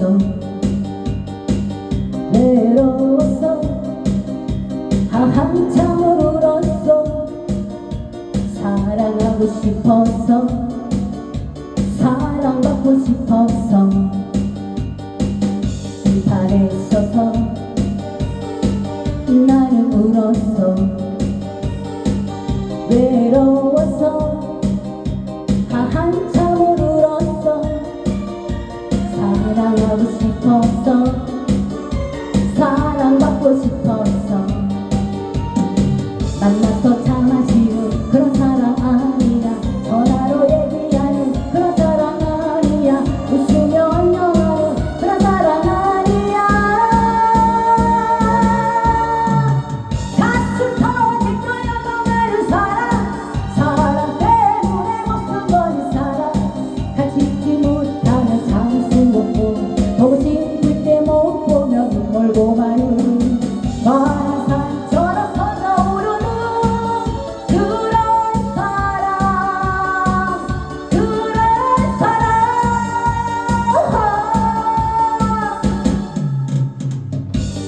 내려왔어 외로웠어 한참 울었어. 사랑하고 싶었어 사랑받고 싶었어 바랬어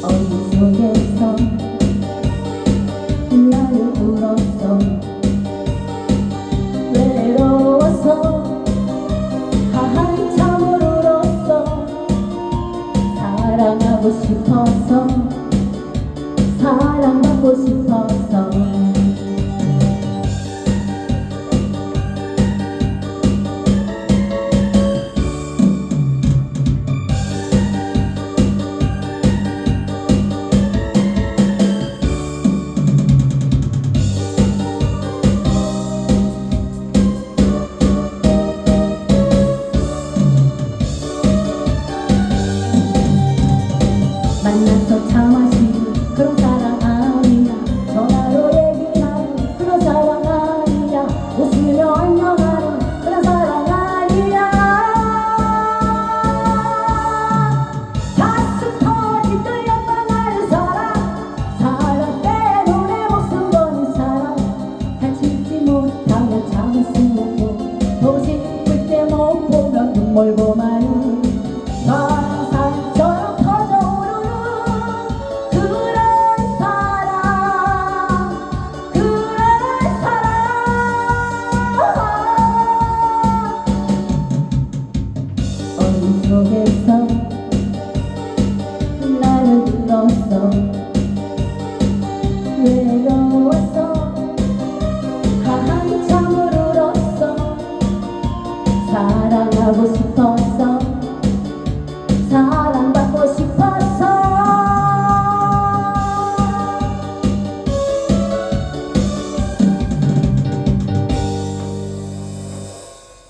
어둠 속에서 나를 울었어. 외로웠어 한참 울었어. 사랑하고 싶어서 사랑받고 싶어서. 멀고